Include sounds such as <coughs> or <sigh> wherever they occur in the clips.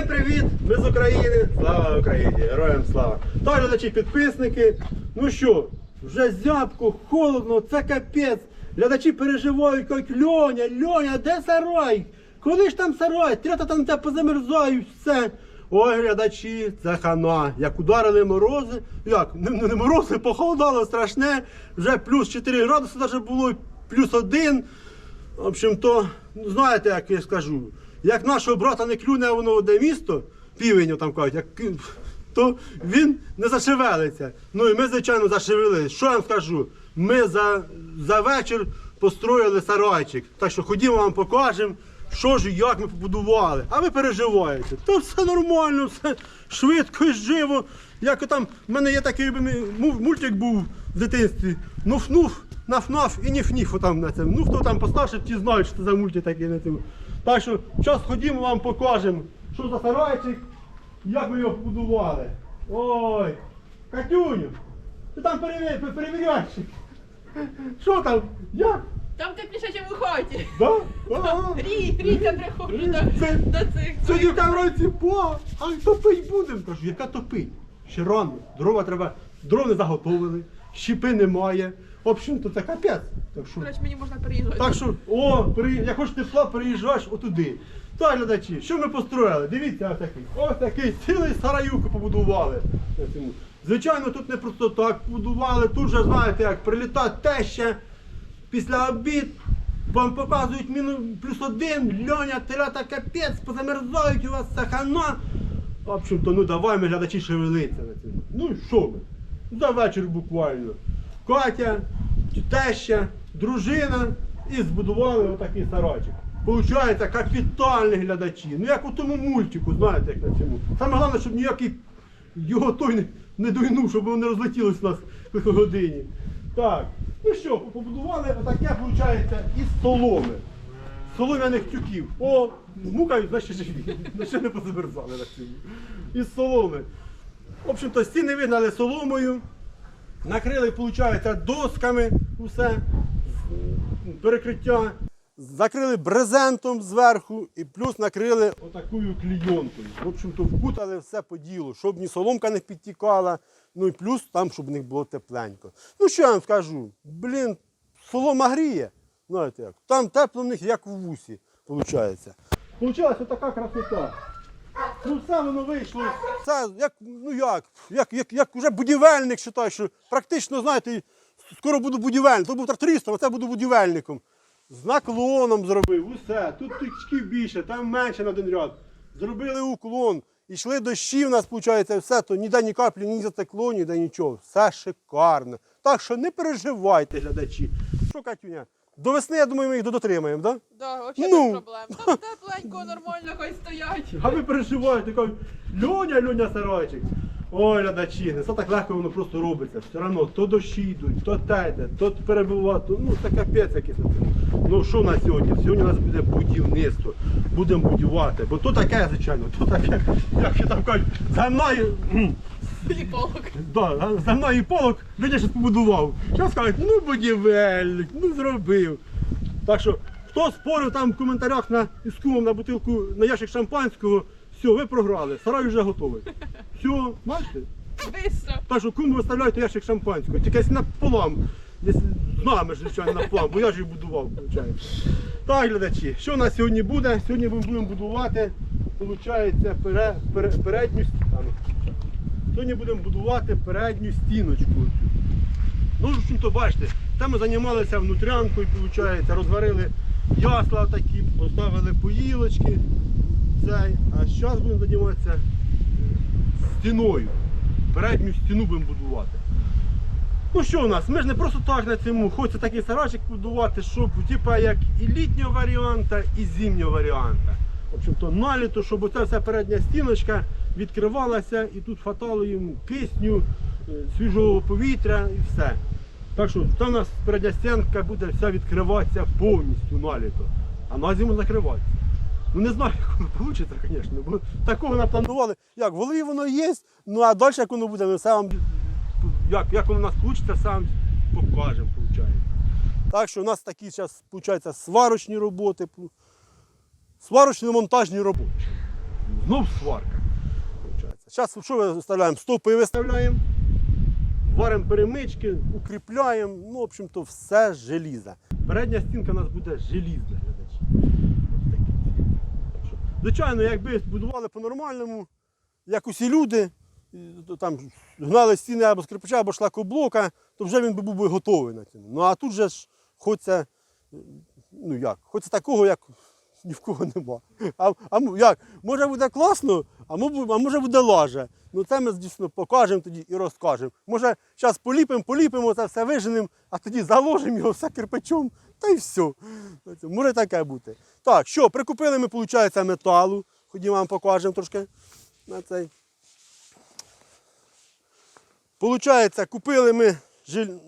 Всім привіт! Ми з України. Слава Україні! Героям слава! Та глядачі, підписники. Ну що, вже зябко, холодно, це капець. Глядачі переживають, кажуть, Льоня, Льоня, де сарай? Коли ж там сарай? Трята там тебе позамерзають, все. Ой, глядачі, це хана. Як ударили морози, як, не, не морози, похолодало страшне, вже плюс 4 градуси навіть було, плюс 1. В общем, то, ну, знаєте, як я скажу, як нашого брата не клюне воно одне місто, півень там кажуть, як, то він не зашевелиться. Ну і ми, звичайно, зашевелилися. Що я вам скажу? Ми за, за вечір построїли сарайчик. Так що ходімо вам покажемо, що ж і як ми побудували. А ви переживаєте. То все нормально, все швидко і живо. Як там, в мене є такий мультик був в дитинстві. Нуф-нуф, наф-наф і ніф-ніф отам на цьому. Ну хто там постарше, ті знають, що це за мультик такий на цьому. Так що зараз ходімо вам покажемо, що за сарайчик, як ми його побудували. Ой, Катюню, ти там перевір. Що там? Як? Там тепліше, ніж у хаті. Да? <laughs> Ага. Рій, рійця приходжу до, Це- до цих. Сьогодні в Кам'янці по, а топить будемо. Кажу, яка топить? Ще рано. Дрова треба, дров не заготовили, щіпи немає. В общем, то це капець. Так що, Коротше, мені можна переїжджати. так що, о, при, як хочеш тепла, переїжджаєш отуди. Так, глядачі, що ми построїли? Дивіться, ось такий. Ось такий цілий сараюку побудували. на цьому. Звичайно, тут не просто так побудували. Тут же, знаєте, як приліта теща після обід. Вам показують мінус плюс один, льоня, телята капець, позамерзають у вас сахана. В общем-то, ну давай ми глядачі шевелиться на цьому. Ну і що ми? За вечір буквально. Катя, теща, дружина і збудували отакий сарайчик. Получається капітальні глядачі. Ну як у тому мультику, знаєте, як на цьому. Саме головне, щоб ніякий його той не, дойнув, щоб воно не розлетілось у нас в годині. Так, ну що, побудували отаке, виходить, із соломи. Солом'яних тюків. О, мукають, значить живі. Ну, Ще не позамерзали на цьому. Із соломи. В общем-то, стіни вигнали соломою, накрили, виходить, досками усе, перекриття. Закрили брезентом зверху і плюс накрили отакою клійонкою. В общем-то, вкутали все по ділу, щоб ні соломка не підтікала, ну і плюс там, щоб в них було тепленько. Ну що я вам скажу? Блін, солома гріє. Знаєте як? Там тепло в них, як в вусі, виходить. Получилася така красота. Ну все воно вийшло. Це як, ну як, як, як, як уже будівельник вважаю, що практично, знаєте, скоро буду будівельником. То був трактористом, а це буду будівельником. З наклоном зробив, усе. Тут тичків більше, там менше на один ряд. Зробили уклон. Ішли дощі в нас, виходить, все, то ніде ні каплі, ні затекло, ніде нічого. Все шикарно. Так що не переживайте, глядачі. Що, Катюня? До весни, я думаю, ми їх дотримаємо, так? Да? Да, взагалі Ну. без проблем. Там <laughs> тепленько, нормально, хай стоять. А ви переживаєте, кажуть, Льоня, Льоня Сарайчик. Ой, глядачі, не все так легко воно просто робиться. Все одно то дощі йдуть, то тете, то перебувати, то, ну це капець якийсь. Ну що на сьогодні? Сьогодні у нас буде будівництво. Будемо будувати. Бо то таке, звичайно, то таке, як ще там кажуть, за мною. Кхм, Ліполок. Да, за мною і полок Льоня щось побудував. Зараз кажуть, ну будівельник, ну зробив. Так що, хто спорив там в коментарях на із кумом на бутилку на ящик шампанського, все, ви програли, сарай вже готовий. Все, бачите? Бистро. Так що кум виставляйте ящик шампанського, тільки якщо напополам, десь з нами ж, звичайно, напополам, бо я ж їх будував, виходить. Так, глядачі, що у нас сьогодні буде? Сьогодні ми будемо будувати, виходить, пере, пере, передню ст- а, ну, Сьогодні будемо будувати передню стіночку. Ну, общем-то, бачите, там ми займалися внутрянкою, виходить, розварили ясла такі, поставили поїлочки. Цей. А зараз будемо займатися стіною. Передню стіну будемо будувати. Ну що у нас? Ми ж не просто так на цьому, хочеться такий сарайчик будувати, щоб типа як і літнього варіанта, і зимнього варіанта. В общем-то, наліто, щоб оця вся передня стіночка відкривалася і тут хватало їм кисню, е, свіжого повітря і все. Так що там у нас передня стінка буде вся відкриватися повністю наліто, а на зиму закриватися. Ну не знаю, як воно вийде, звісно, бо такого напланували. Як в голові воно є, ну а далі як воно буде, ми все як, як воно у нас вийде, сам покажемо, виходить. Так що у нас такі зараз, виходить, сварочні роботи, сварочно-монтажні роботи. знов сварка. Зараз що ви виставляємо? Стовпи виставляємо, варимо перемички, укріпляємо. Ну, в общем-то, все желізо. Передня стінка у нас буде желізна, Звичайно, якби будували по-нормальному, як усі люди, там гнали стіни або з кирпича, або шлакоблока, то вже він би був би готовий на цьому. Ну а тут же ж хочеться, ну як, хочеться такого, як <laughs> ні в кого нема. А, а як? Може буде класно, а, а може буде лаже. Ну це ми дійсно покажемо тоді і розкажемо. Може, зараз поліпимо, поліпимо, це все виженемо, а тоді заложимо його все кирпичом, та й все. Може таке бути. Так, що, прикупили ми, виходить, металу. Ходімо вам покажемо трошки на цей. Получається, купили ми,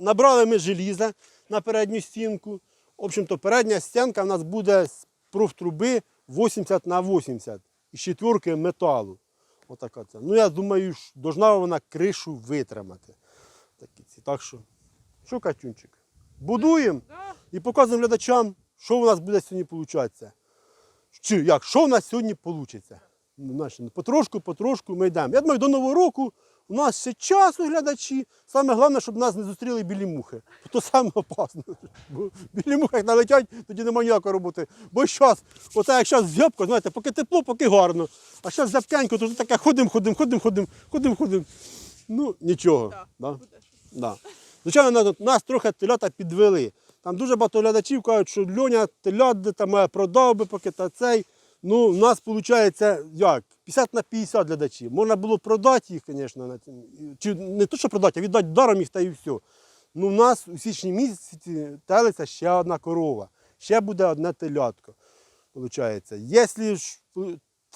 набрали ми желіза на передню стінку. В общем-то, передня стінка в нас буде з профтруби 80 на 80 і четверки металу. Отака це. Ну, я думаю, що должна вона кришу витримати. Так що, що, Катюнчик? Будуємо і показуємо глядачам, що у нас буде сьогодні получатися. Чи як, що у нас сьогодні вийде? Потрошку, потрошку ми йдемо. Я думаю, до Нового року у нас ще часу глядачі. Саме головне, щоб нас не зустріли білі мухи. То саме опасно. Бо білі мухи як налетять, тоді немає ніякої роботи. Бо зараз, оце як зараз зябко, знаєте, поки тепло, поки гарно. А зараз зябкенько, то таке ходимо, ходимо, ходимо, ходимо, ходимо, ходимо. Ну, нічого. Так, Да? Да. Звичайно, нас, нас трохи телята підвели. Там дуже багато глядачів кажуть, що Льоня телят де там е, продав би поки та цей. Ну, у нас виходить як? 50 на 50 глядачів. Можна було продати їх, звісно, чи не то, що продати, а віддати даром їх та і все. Ну, у нас у січні місяці телиться ще одна корова, ще буде одне телятко. Виходить. Якщо ж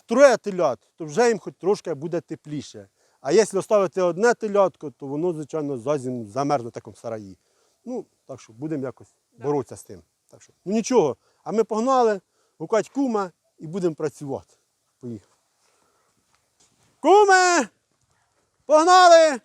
троє телят, то вже їм хоч трошки буде тепліше. А якщо оставити одне телятко, то воно, звичайно, за зиму замерзне в такому сараї. Ну, так що будемо якось боротися з тим. Так що, ну нічого. А ми погнали, гукать кума і будемо працювати. Поїхали. Куме! Погнали!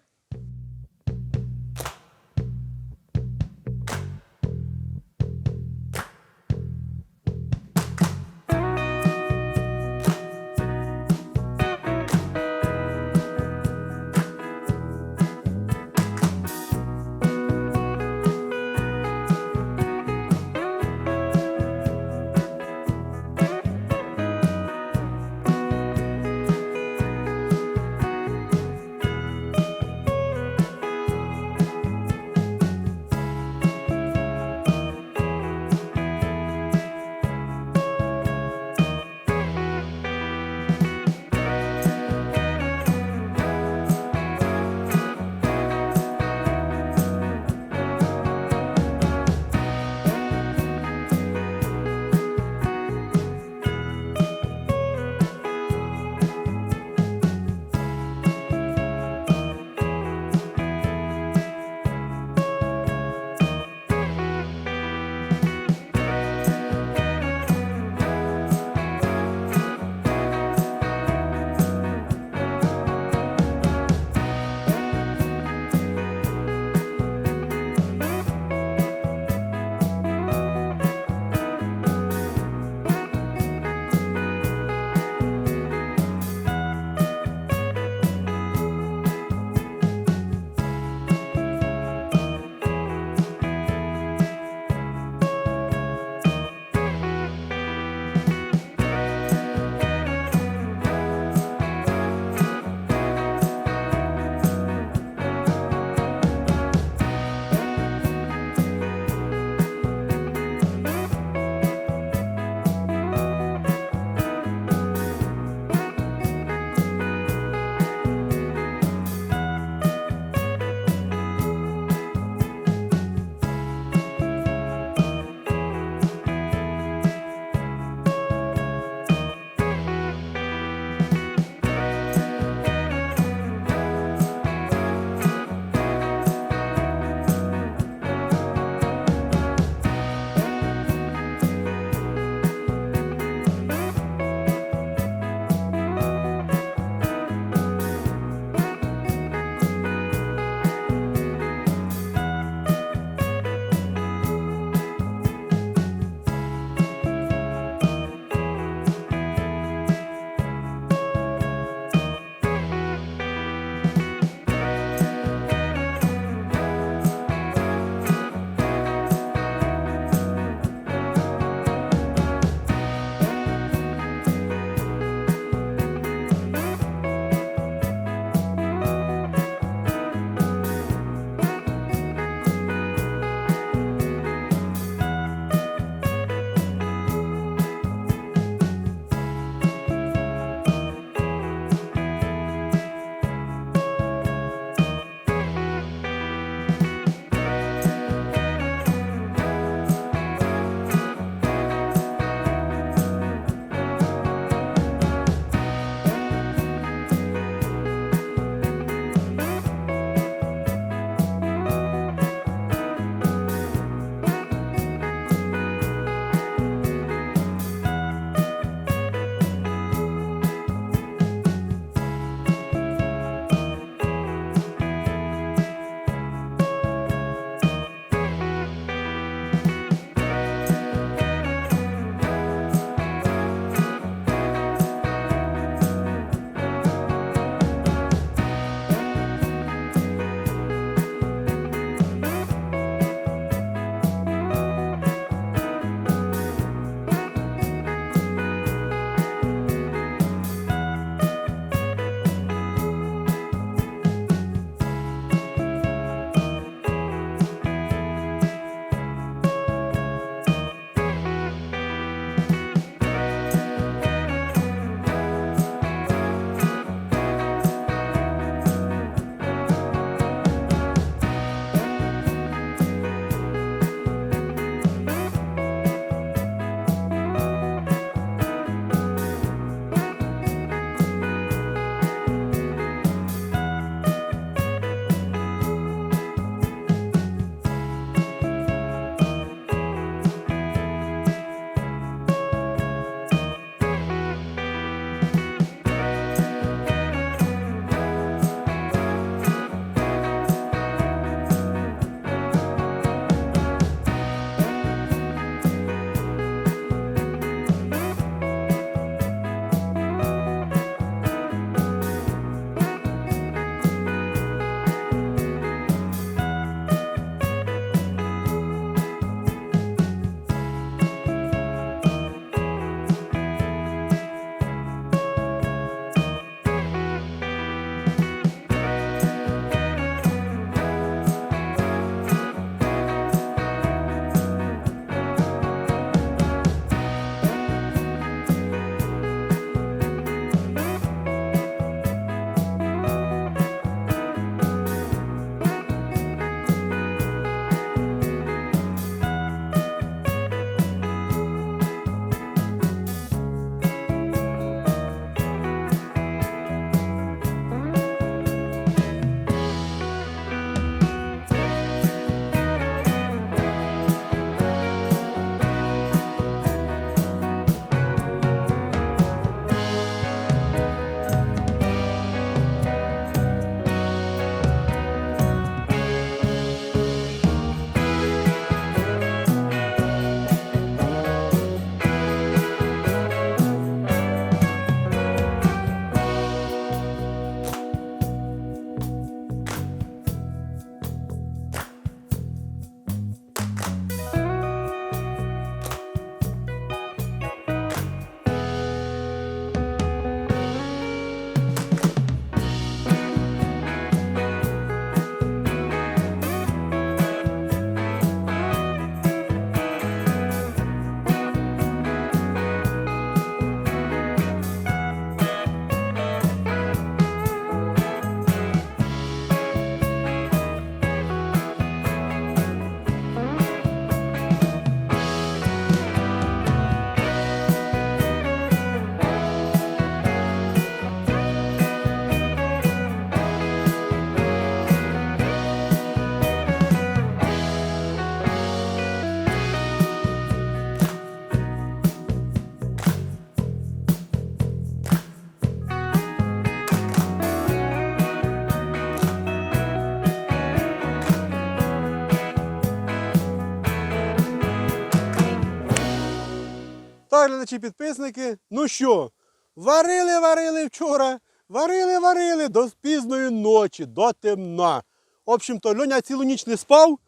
Глядачі підписники. Ну що, варили, варили вчора, варили, варили до пізної ночі, до темна. В общем-то, Льоня цілу ніч не спав,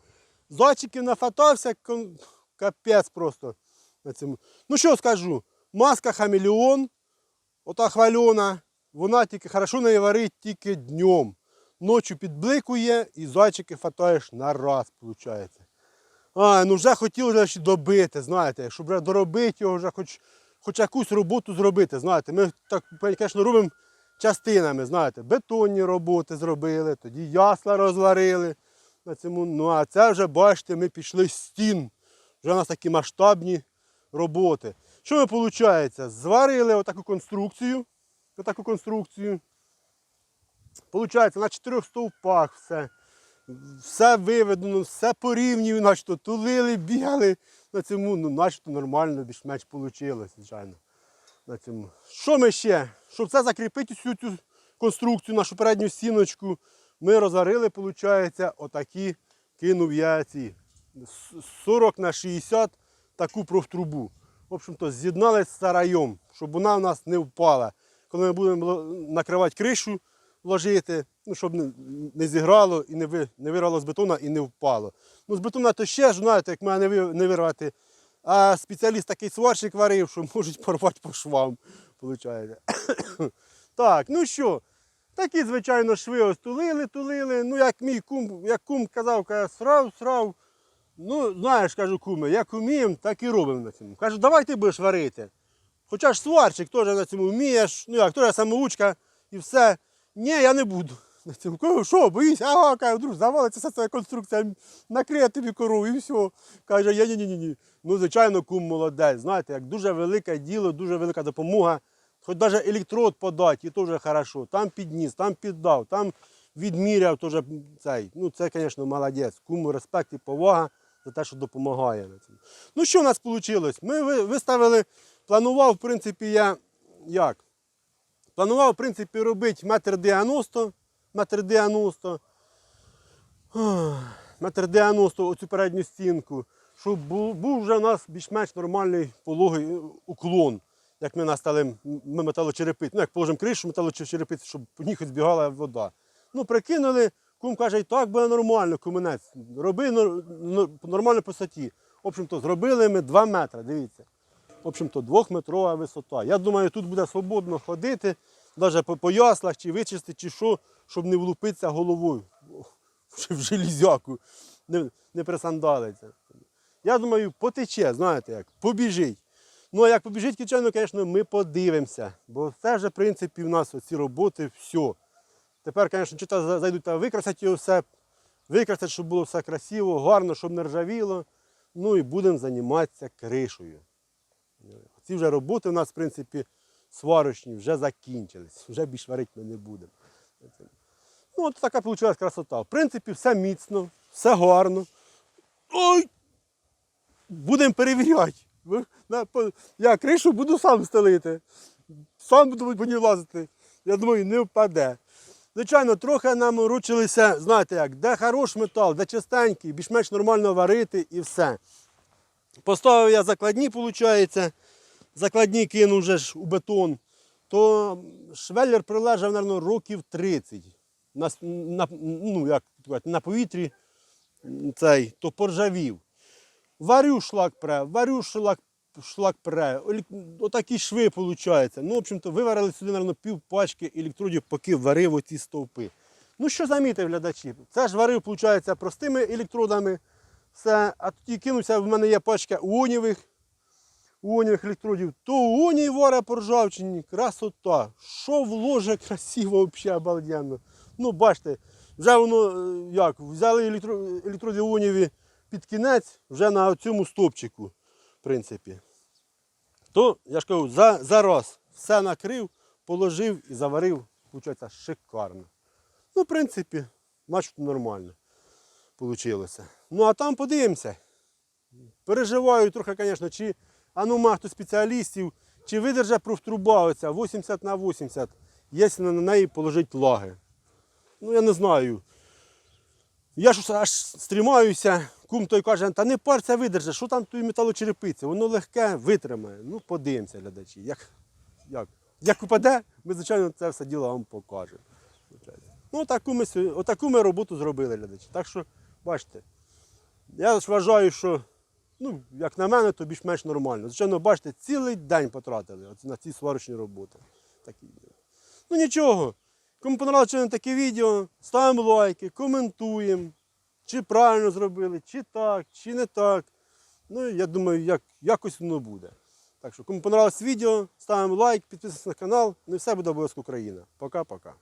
зайчиків нафатався, капець просто. Ну що скажу, маска хамелеон, ота хвальона, вона тільки хорошо неї варить тільки днем. Ночі підбликує і зайчики фатаєш на раз, виходить. А, ну вже хотіли добити, знаєте, щоб вже доробити його, вже хоч, хоч якусь роботу зробити. Знаєте, ми так, звісно, робимо частинами, знаєте, бетонні роботи зробили, тоді ясла розварили. На цьому. Ну а це вже, бачите, ми пішли з стін. Вже у нас такі масштабні роботи. Що ми виходить? Зварили отаку конструкцію. Отаку конструкцію. Получається на чотирьох стовпах все. Все виведено, все порівнює, начебто тулили, бігали на цьому, ну, начебто нормально, більш-менш вийшло, звичайно. На цьому. Що ми ще? Щоб це закріпити всю цю конструкцію, нашу передню стіночку, ми розварили, виходить, отакі кинув я ці 40 на 60 таку профтрубу. В общем-то, з'єднали з сараєм, щоб вона в нас не впала. Коли ми будемо накривати кришу, ложити, ну, щоб не, зіграло і не, ви, не вирвало з бетона і не впало. Ну, з бетона то ще ж, знаєте, як мене не, ви- не вирвати. А спеціаліст такий сварщик варив, що можуть порвати по швам. Виходить. <coughs> так, ну що, такі, звичайно, шви ось тулили, тулили. Ну, як мій кум, як кум казав, каже, срав, срав. Ну, знаєш, кажу, куме, як уміємо, так і робимо на цьому. Кажу, давай ти будеш варити. Хоча ж сварщик теж на цьому вмієш, ну як, теж самоучка і все. Ні, я не буду. Кажу, що, боїшся? Ага, каже, друг, завалиться вся ця конструкція, накриє тобі корову і все. Каже, я ні ні Ну, звичайно, кум молодець. Знаєте, як дуже велике діло, дуже велика допомога. Хоч навіть електрод подати, і то вже хорошо. Там підніс, там піддав, там відміряв теж цей. Ну, це, звісно, молодець. Куму респект і повага за те, що допомагає. Ну, що в нас вийшло? Ми виставили, планував, в принципі, я як? Планував, в принципі, робити метр 90, метр 90, метр 90 оцю передню стінку, щоб був, вже у нас більш-менш нормальний пологий е, уклон, як ми настали ми металочерепиць. Ну, як положимо кришу металочерепиць, щоб по ній збігала вода. Ну, прикинули, кум каже, і так буде нормально, куменець. Роби нор- нор- нормально по висоті. В общем-то, зробили ми 2 метри, дивіться. В общем-то, двохметрова висота. Я думаю, тут буде свободно ходити, навіть по, яслах, чи вичистити, чи що, щоб не влупитися головою <laughs> в железяку, не, не присандалиться. Я думаю, потече, знаєте як, побіжить. Ну, а як побіжить, звичайно, звісно, ми подивимося. Бо це вже, в принципі, в нас оці роботи все. Тепер, звісно, чи зайдуть та викрасять його все, викрасять, щоб було все красиво, гарно, щоб не ржавіло. Ну і будемо займатися кришею. Ці вже роботи у нас, в принципі, сварочні вже закінчились. Вже більш варити ми не будемо. Ну, от така вийшла красота. В принципі, все міцно, все гарно. Ой! Будемо перевіряти. Я кришу буду сам стелити. Сам буду по ній лазити. Я думаю, не впаде. Звичайно, трохи нам ручилися, знаєте як, де хороший метал, де чистенький, більш-менш нормально варити і все. Поставив я закладні, виходить, закладні кинув вже ж у бетон, то швеллер прилежав, мабуть, років 30. На, на, ну, як на повітрі цей, то поржавів. Варю шлак пре, варю шлак, шлак пре. Отакі шви виходить. Ну, в общем-то, виварили сюди, мабуть, пів пачки електродів, поки варив оці стовпи. Ну, що замітив глядачі? Це ж варив, виходить, простими електродами. Все, а тоді кинувся, в мене є пачка уонівих, уонівих електродів. То уоній варе по красота. Що вложить красиво, взагалі обалденно. Ну, бачите, вже воно е, як, взяли електро, електроди уоніві під кінець, вже на цьому стопчику, в принципі. То, я ж кажу, за, за раз все накрив, положив і заварив, виходить, шикарно. Ну, в принципі, начебто нормально вийшло. Ну, а там подивимося. Переживаю трохи, звісно, чи а ну ма спеціалістів, чи видержа профтруба оця 80 на 80, якщо на неї положить лаги. Ну, я не знаю. Я ж аж стрімаюся, кум той каже, та не парця видержи, що там тої металочерепиці, воно легке, витримає. Ну, подивимося, глядачі. Як, як, як упаде, ми, звичайно, це все діло вам покажемо. Ну, таку ми, отаку ми роботу зробили, глядачі. Так що, бачите, я ж вважаю, що, ну, як на мене, то більш-менш нормально. Звичайно, бачите, цілий день потратили от на ці сварочні роботи. Такі. Ну нічого. Кому понравилося таке відео, ставимо лайки, коментуємо, чи правильно зробили, чи так, чи не так. Ну, я думаю, як, якось воно буде. Так що, кому понравилось відео, ставимо лайк, підписуйтесь на канал. Ну і все буде обов'язково Україна. Пока-пока.